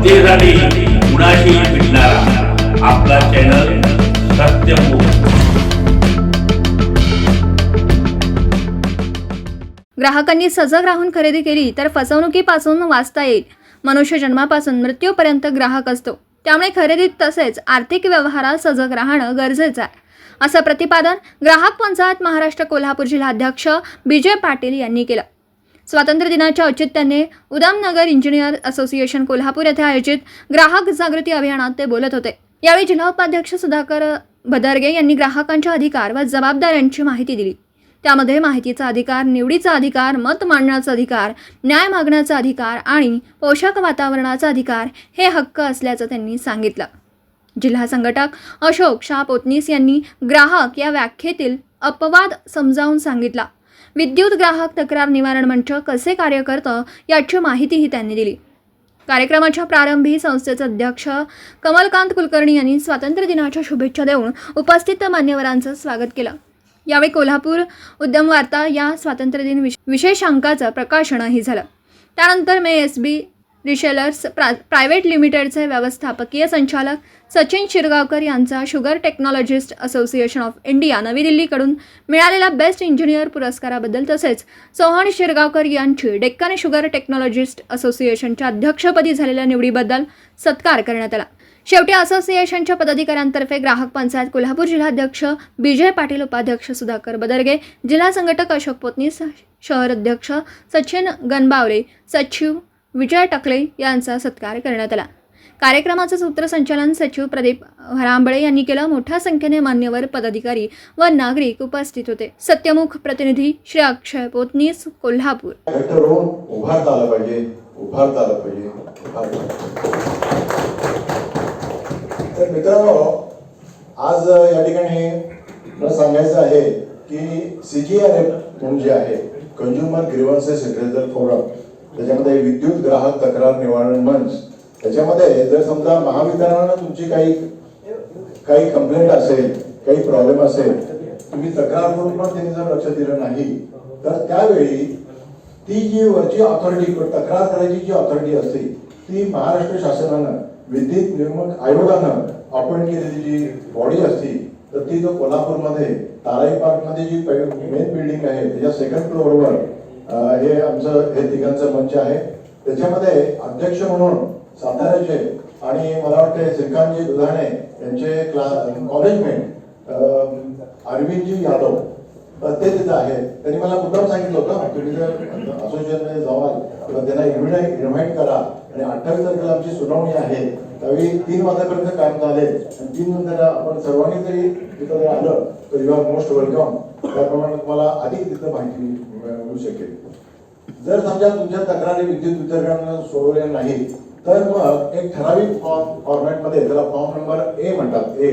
जनतेसाठी कुणाशी भेटणारा आपला चॅनल सत्यमुख ग्राहकांनी सजग राहून खरेदी केली तर फसवणुकीपासून वाचता येईल. मनुष्य जन्मापासून मृत्यूपर्यंत ग्राहक असतो. त्यामुळे खरेदीत तसेच आर्थिक व्यवहारात सजग राहणं गरजेचं आहे. असं प्रतिपादन ग्राहक पंचायत महाराष्ट्र कोल्हापूर जिल्हाध्यक्ष विजय पाटील यांनी केलं. स्वातंत्र्य दिनाच्या औचित्याने उदामनगर इंजिनियर असोसिएशन कोल्हापूर येथे आयोजित ग्राहक जागृती अभियानात ते बोलत होते. यावेळी जिल्हा उपाध्यक्ष सुधाकर भदरगे यांनी ग्राहकांच्या अधिकार व जबाबदाऱ्यांची माहिती दिली. त्यामध्ये माहितीचा अधिकार निवडीचा अधिकार मत मांडण्याचा अधिकार न्याय मागण्याचा अधिकार आणि पोषक वातावरणाचा अधिकार हे हक्क असल्याचं त्यांनी सांगितलं. जिल्हा संघटक अशोक शाह पोतनीस यांनी ग्राहक या व्याख्येतील अपवाद समजावून सांगितला. विद्युत ग्राहक तक्रार निवारण मंच कसे कार्य करतं याची माहितीही त्यांनी दिली. कार्यक्रमाच्या प्रारंभी संस्थेचे अध्यक्ष कमलकांत कुलकर्णी यांनी स्वातंत्र्य दिनाच्या शुभेच्छा देऊन उपस्थित मान्यवरांचं स्वागत केलं. यावेळी कोल्हापूर उद्यम वार्ता या स्वातंत्र्य दिन विश विशेषांकाचं प्रकाशनही झालं. त्यानंतर मे एस बी रिशेलर्स प्रा प्रायव्हेट लिमिटेडचे व्यवस्थापकीय संचालक सचिन शिरगावकर यांचा sugar technologist association of India नवी दिल्लीकडून मिळालेल्या बेस्ट इंजिनियर पुरस्काराबद्दल तसेच चौहान शिरगावकर यांची डेक्कन शुगर टेक्नॉलॉजिस्ट असोसिएशनच्या अध्यक्षपदी झालेल्या निवडीबद्दल सत्कार करण्यात आला. शेवटी असोसिएशनच्या पदाधिकाऱ्यांतर्फे ग्राहक पंचायत कोल्हापूर जिल्हाध्यक्ष विजय पाटील उपाध्यक्ष सुधाकर बदरगे जिल्हा संघटक अशोक पोतनीस शहर अध्यक्ष सचिन गणबावले सचिव विजय टकले यांचा सत्कार करण्यात आला. कार्यक्रमाचं सूत्रसंचालन सचिव प्रदीप हरांबळे यांनी केलं. मोठ्या संख्येने मान्यवर पदाधिकारी व नागरिक उपस्थित होते. सत्यमुख प्रतिनिधी श्री अक्षय पोतनीस कोल्हापूर. उभारता आलं पाहिजे उभारता आलं पाहिजे तर मित्रांनो आज या ठिकाणी मला सांगायचं आहे की सी जी आर एफ म्हणजे आहे कंझ्युमर ग्रिव्हन्सेस रिझल्ट फोरम त्याच्यामध्ये विद्युत ग्राहक तक्रार निवारण मंच. त्याच्यामध्ये जर समजा महावितरणानं तुमची काही काही कंप्लेंट असेल काही प्रॉब्लेम असेल तुम्ही तक्रार करून पण त्यांनी जर लक्ष दिलं नाही तर त्यावेळी ती जी वरची ऑथॉरिटी तक्रार करायची जी ऑथॉरिटी असते ती महाराष्ट्र शासनानं विद्युत नियामक आयोगानं अपॉइंट केलेली जी बॉडी असते तर ती जो कोल्हापूरमध्ये ताराई पार्कमध्ये जी मेन बिल्डिंग आहे त्याच्या सेकंड फ्लोअरवर हे आमचं हे तिघांचं मंच आहे. त्याच्यामध्ये अध्यक्ष म्हणून साताऱ्याचे आणि मला वाटते श्रीकांतजी दुधाणे यांचे क्ला कॉलेजमेंट अरविंदजी यादव ते तिथं आहे त्यांनी मला मुद्दाम सांगितलं होतं तुम्ही जर असोसिएशनमध्ये जावाल किंवा त्यांना इन्व्हाइट इन्व्हाइट करा. आणि अठ्ठावीस तारखेला आमची सुनावणी आहे. त्यावेळी तीन वाजेपर्यंत काम झाले आणि तीन नंतर आपण सर्वांनी जरी तिथं जर आलं तर यू आर मोस्ट वेलकम त्याप्रमाणे तुम्हाला अधिक तिथं माहिती मिळू शकेल. जर समजा तुमच्या तक्रारी विद्युत वितरणानं सोडवल्या नाही तर मग एक ठराविक फॉर्म फॉर्मॅटमध्ये त्याला फॉर्म नंबर ए म्हणतात A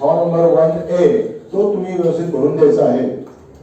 form number one A तो तुम्ही व्यवस्थित भरून द्यायचा आहे.